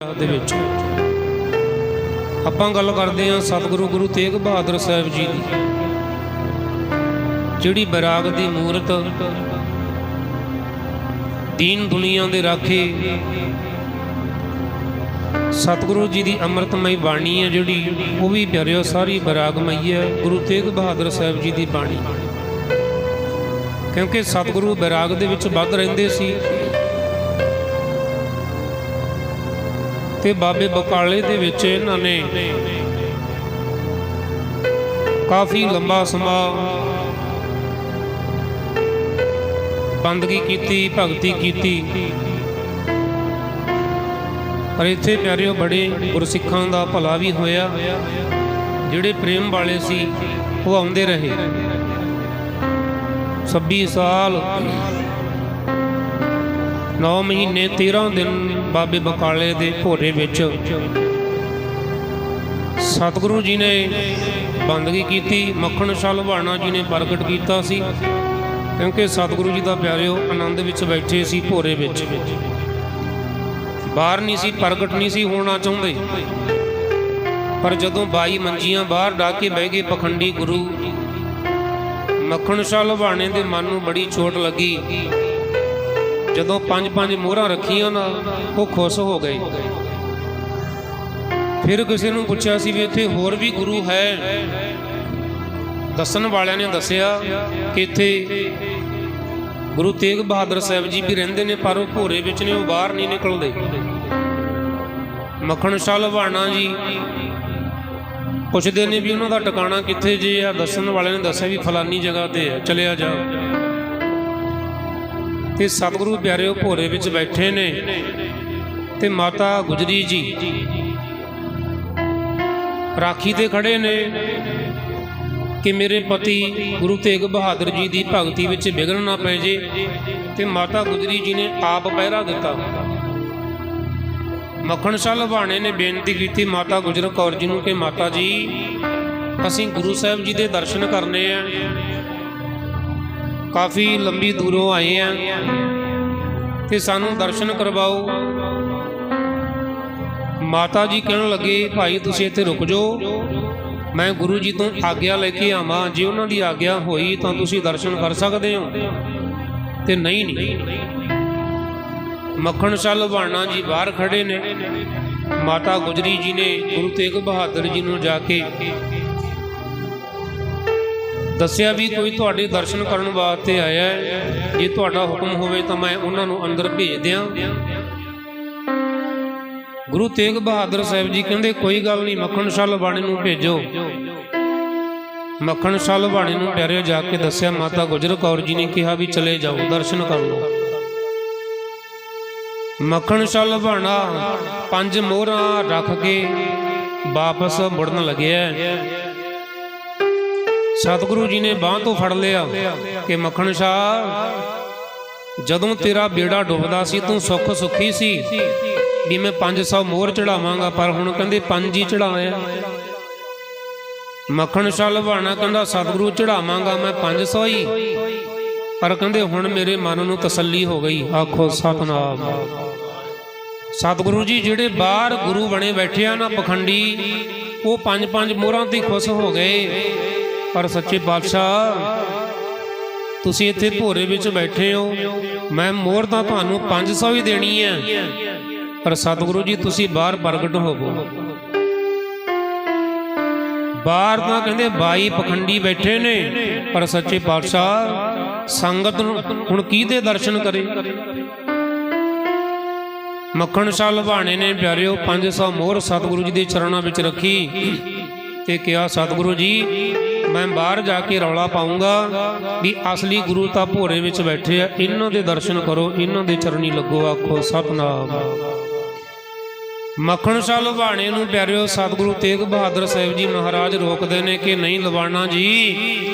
ਦੇ ਵਿੱਚ। ਆਪਾਂ ਗੱਲ ਕਰਦੇ ਹਾਂ ਸਤਿਗੁਰੂ ਗੁਰੂ ਤੇਗ ਬਹਾਦਰ ਸਾਹਿਬ ਜੀ ਦੀ, ਜਿਹੜੀ ਬੈਰਾਗ ਦੀ ਮੂਰਤ ਦੀਨ ਦੁਨੀਆ ਦੇ ਰਾਖੇ ਸਤਿਗੁਰੂ ਜੀ ਦੀ ਅੰਮ੍ਰਿਤਮਈ ਬਾਣੀ ਹੈ ਜਿਹੜੀ, ਉਹ ਵੀ ਪਿਆਰਿਓ, ਸਾਰੀ ਬੈਰਾਗਮਈ ਹੈ, ਗੁਰੂ ਤੇਗ ਬਹਾਦਰ ਸਾਹਿਬ ਜੀ ਦੀ ਬਾਣੀ। ਕਿਉਂਕਿ ਸਤਿਗੁਰੂ ਬੈਰਾਗ ਦੇ ਵਿੱਚ ਵੱਧ ਰਹਿੰਦੇ ਸੀ ਤੇ ਬਾਬੇ ਬਕਾਲੇ ਦੇ ਵਿੱਚ ਇਹਨਾਂ ਨੇ ਕਾਫੀ ਲੰਬਾ ਸਮਾਂ ਬੰਦਗੀ ਕੀਤੀ, ਭਗਤੀ ਕੀਤੀ। ਪਰ ਇੱਥੇ ਪਿਆਰਿਓ, ਬੜੇ ਗੁਰਸਿੱਖਾਂ ਦਾ ਭਲਾ ਵੀ ਹੋਇਆ। ਜਿਹੜੇ ਪ੍ਰੇਮ ਵਾਲੇ ਸੀ, ਉਹ ਆਉਂਦੇ ਰਹੇ। 26 ਸਾਲ 9 ਮਹੀਨੇ 13 ਦਿਨ ਬਾਬੇ ਬਕਾਲੇ ਦੇ ਭੋਰੇ ਵਿੱਚ ਸਤਿਗੁਰੂ ਜੀ ਨੇ ਬੰਦਗੀ ਕੀਤੀ, ਮੱਖਣ ਸ਼ਲਵਾਣਾ ਜੀ ਨੇ ਪ੍ਰਗਟ ਕੀਤਾ ਸੀ। ਕਿਉਂਕਿ ਸਤਿਗੁਰੂ ਜੀ ਦਾ ਪਿਆਰਿਓ ਆਨੰਦ ਵਿੱਚ ਬੈਠੇ ਸੀ ਭੋਰੇ ਵਿੱਚ। ਬਾਹਰ ਨਹੀਂ ਸੀ, ਪ੍ਰਗਟ ਨਹੀਂ ਸੀ ਹੋਣਾ ਚਾਹੁੰਦੇ। ਪਰ ਜਦੋਂ ਬਾਈ ਮੰਜੀਆਂ ਬਾਹਰ ਡਾ ਕੇ ਬਹਿ ਗਏ ਪਖੰਡੀ ਗੁਰੂ, ਮੱਖਣ ਸ਼ਾਹ ਲੁਬਾਣੇ ਦੇ ਮਨ ਨੂੰ ਬੜੀ ਚੋਟ ਲੱਗੀ। ਜਦੋਂ ਪੰਜ ਪੰਜ ਮੋਹਰਾਂ ਰੱਖੀਆਂ ਨਾ, ਉਹ ਖੁਸ਼ ਹੋ ਗਏ। ਫਿਰ ਕਿਸੇ ਨੂੰ ਪੁੱਛਿਆ ਸੀ ਵੀ ਇੱਥੇ ਹੋਰ ਵੀ ਗੁਰੂ ਹੈ। ਦੱਸਣ ਵਾਲਿਆਂ ਨੇ ਦੱਸਿਆ ਕਿ ਇੱਥੇ ਗੁਰੂ ਤੇਗ ਬਹਾਦਰ ਸਾਹਿਬ ਜੀ ਵੀ ਰਹਿੰਦੇ ਨੇ, ਪਰ ਉਹ ਭੋਰੇ ਵਿੱਚ ਨੇ, ਉਹ ਬਾਹਰ ਨਹੀਂ ਨਿਕਲਦੇ। ਮੱਖਣ ਸ਼ਾਹ ਲਵਾਣਾ ਜੀ ਪੁੱਛਦੇ ਨੇ ਵੀ ਉਹਨਾਂ ਦਾ ਟਿਕਾਣਾ ਕਿੱਥੇ ਜੇ ਆ? ਦੱਸਣ ਵਾਲਿਆਂ ਨੇ ਦੱਸਿਆ ਵੀ ਫਲਾਨੀ ਜਗ੍ਹਾ ਤੇ ਹੈ ਚਲਿਆ ਜਾ। ਤੇ ਸਤਿਗੁਰੂ ਪਿਆਰਿਓ ਭੋਰੇ ਵਿੱਚ ਬੈਠੇ ਨੇ ਤੇ ਮਾਤਾ ਗੁਜਰੀ ਜੀ ਰਾਖੀ ਤੇ ਖੜੇ ਨੇ ਕਿ ਮੇਰੇ ਪਤੀ ਗੁਰੂ ਤੇਗ ਬਹਾਦਰ ਜੀ ਦੀ ਭਗਤੀ ਵਿੱਚ ਵਿਗੜ ਨਾ ਪੈ ਜੇ ਤੇ ਮਾਤਾ ਗੁਜਰੀ ਜੀ ਨੇ ਆਪ ਪਹਿਰਾ ਦਿੱਤਾ। ਮੱਖਣ ਸ਼ਾਹ ਲਵਾਣੇ ਨੇ ਬੇਨਤੀ ਕੀਤੀ ਮਾਤਾ ਗੁਜਰ ਕੌਰ ਜੀ ਨੂੰ ਕਿ ਮਾਤਾ ਜੀ, ਅਸੀਂ ਗੁਰੂ ਸਾਹਿਬ ਜੀ ਦੇ ਦਰਸ਼ਨ ਕਰਨੇ ਆ। ਕਾਫੀ ਲੰਬੀ ਦੂਰੋਂ ਆਏ ਆ ਤੇ ਸਾਨੂੰ ਦਰਸ਼ਨ ਕਰਵਾਓ। ਮਾਤਾ ਜੀ ਕਹਿਣ ਲੱਗੇ, ਭਾਈ, ਤੁਸੀਂ ਇੱਥੇ ਰੁਕ ਜਾਓ। ਮੈਂ ਗੁਰੂ ਜੀ ਤੋਂ ਆਗਿਆ ਲੈ ਕੇ ਆਵਾਂ। ਜੇ ਉਹਨਾਂ ਦੀ ਆਗਿਆ ਹੋਈ ਤਾਂ ਤੁਸੀਂ ਦਰਸ਼ਨ ਕਰ ਸਕਦੇ ਹੋ ਤੇ ਨਹੀਂ ਨਹੀਂ। ਮੱਖਣ ਸ਼ਾਹ ਲੁਬਾਣਾ ਜੀ ਬਾਹਰ ਖੜੇ ਨੇ। ਮਾਤਾ ਗੁਜਰੀ ਜੀ ਨੇ ਗੁਰੂ ਤੇਗ ਬਹਾਦਰ ਜੀ ਨੂੰ ਜਾ ਕੇ ਦੱਸਿਆ ਵੀ ਕੋਈ ਤੁਹਾਡੇ ਦਰਸ਼ਨ ਕਰਨ ਵਾਸਤੇ ਆਇਆ ਹੈ। ਜੇ ਤੁਹਾਡਾ ਹੁਕਮ ਹੋਵੇ ਤਾਂ ਮੈਂ ਉਹਨਾਂ ਨੂੰ ਅੰਦਰ ਭੇਜ ਦਿਆਂ। ਗੁਰੂ ਤੇਗ ਬਹਾਦਰ ਸਾਹਿਬ ਜੀ ਕਹਿੰਦੇ, ਕੋਈ ਗੱਲ ਨਹੀਂ, ਮੱਖਣ ਸ਼ਾਹ ਲੁਬਾਣੇ ਨੂੰ ਭੇਜੋ। ਮੱਖਣ ਸ਼ਾਹ ਲੁਬਾਣੇ ਨੂੰ ਪਿਆਰਿਓ ਜਾ ਕੇ ਦੱਸਿਆ, ਮਾਤਾ ਗੁਜਰ ਕੌਰ ਜੀ ਨੇ ਕਿਹਾ ਵੀ ਚਲੇ ਜਾਓ, ਦਰਸ਼ਨ ਕਰ ਲਓ। ਮੱਖਣ ਸ਼ਾਹ ਲੁਬਾਣਾ ਪੰਜ ਮੋਹਰਾਂ ਰੱਖ ਕੇ ਵਾਪਸ ਮੁੜਨ ਲੱਗਿਆ ਸਤਿਗੁਰੂ ਜੀ ਨੇ ਬਾਹ ਤੋਂ ਫੜ ਲਿਆ ਕਿ ਮੱਖਣ ਸ਼ਾਹ, ਜਦੋਂ ਤੇਰਾ ਬੇੜਾ ਡੁੱਬਦਾ ਸੀ, ਤੂੰ ਸੁੱਖ ਸੁਖੀ ਸੀ ਵੀ ਮੈਂ 500 ਮੋਹਰ ਚੜਾਵਾਂਗਾ, ਪਰ ਹੁਣ ਕਹਿੰਦੇ ਪੰਜ ਹੀ ਚੜਾਇਆ। ਮੱਖਣ ਸ਼ਾਹ ਲਵਾਣਾ ਕਹਿੰਦਾ, ਸਤਿਗੁਰੂ, ਚੜਾਵਾਂਗਾ ਮੈਂ 500 ਹੀ। ਪਰ ਕਹਿੰਦੇ, ਹੁਣ ਮੇਰੇ ਮਨ ਨੂੰ ਤਸੱਲੀ ਹੋ ਗਈ। ਆਖੋ, ਸਤਨਾਮ। ਸਤਿਗੁਰੂ ਜੀ, ਜਿਹੜੇ ਬਾਹਰ ਗੁਰੂ ਬਣੇ ਬੈਠੇ ਆ ਨਾ ਪਖੰਡੀ, ਉਹ ਪੰਜ ਪੰਜ ਮੋਹਰਾਂ ਤੇ ਖੁਸ਼ ਹੋ ਗਏ। ਪਰ ਸੱਚੇ ਪਾਤਸ਼ਾਹ, ਤੁਸੀਂ ਇੱਥੇ ਭੋਰੇ ਵਿੱਚ ਬੈਠੇ ਹੋ। ਮੈਂ ਮੋਹਰ ਤਾਂ ਤੁਹਾਨੂੰ 500 ਹੀ ਦੇਣੀ ਹੈ। ਪਰ ਸਤਿਗੁਰੂ ਜੀ, ਤੁਸੀਂ ਬਾਹਰ ਪ੍ਰਗਟ ਹੋਵੋ। ਬਾਹਰ ਤਾਂ ਕਹਿੰਦੇ 22 ਪਖੰਡੀ ਬੈਠੇ ਨੇ। ਪਰ ਸੱਚੇ ਪਾਤਸ਼ਾਹ, ਸੰਗਤ ਨੂੰ ਹੁਣ ਕਿਹਦੇ ਦਰਸ਼ਨ ਕਰੇ? ਮੱਖਣ ਸ਼ਾਹ ਲੁਬਾਣੇ ਨੇ ਪਿਆਰਿਓ 500 ਮੋਹਰ ਸਤਿਗੁਰੂ ਜੀ ਦੇ ਚਰਨਾਂ ਵਿੱਚ ਰੱਖੀ। ਤੇ ਕਿਹਾ, ਸਤਿਗੁਰੂ ਜੀ, ਮੈਂ ਬਾਹਰ ਜਾ ਕੇ ਰੌਲਾ ਪਾਉਂਗਾ ਵੀ ਅਸਲੀ ਗੁਰੂ ਤਾਂ ਭੋਰੇ ਵਿੱਚ ਬੈਠੇ ਆ। ਇਹਨਾਂ ਦੇ ਦਰਸ਼ਨ ਕਰੋ, ਇਹਨਾਂ ਦੇ ਚਰਨੀ ਲੱਗੋ, ਆਖੋ, ਸਤਨਾਮ। ਮੱਖਣ ਸ਼ਾਹ ਲੁਬਾਣੇ ਨੂੰ ਪਿਆਰਿਓ, ਸਤਿਗੁਰੂ ਤੇਗ ਬਹਾਦਰ ਸਾਹਿਬ ਜੀ ਮਹਾਰਾਜ ਰੋਕਦੇ ਨੇ ਕਿ ਨਹੀਂ ਲਵਾਣਾ ਜੀ।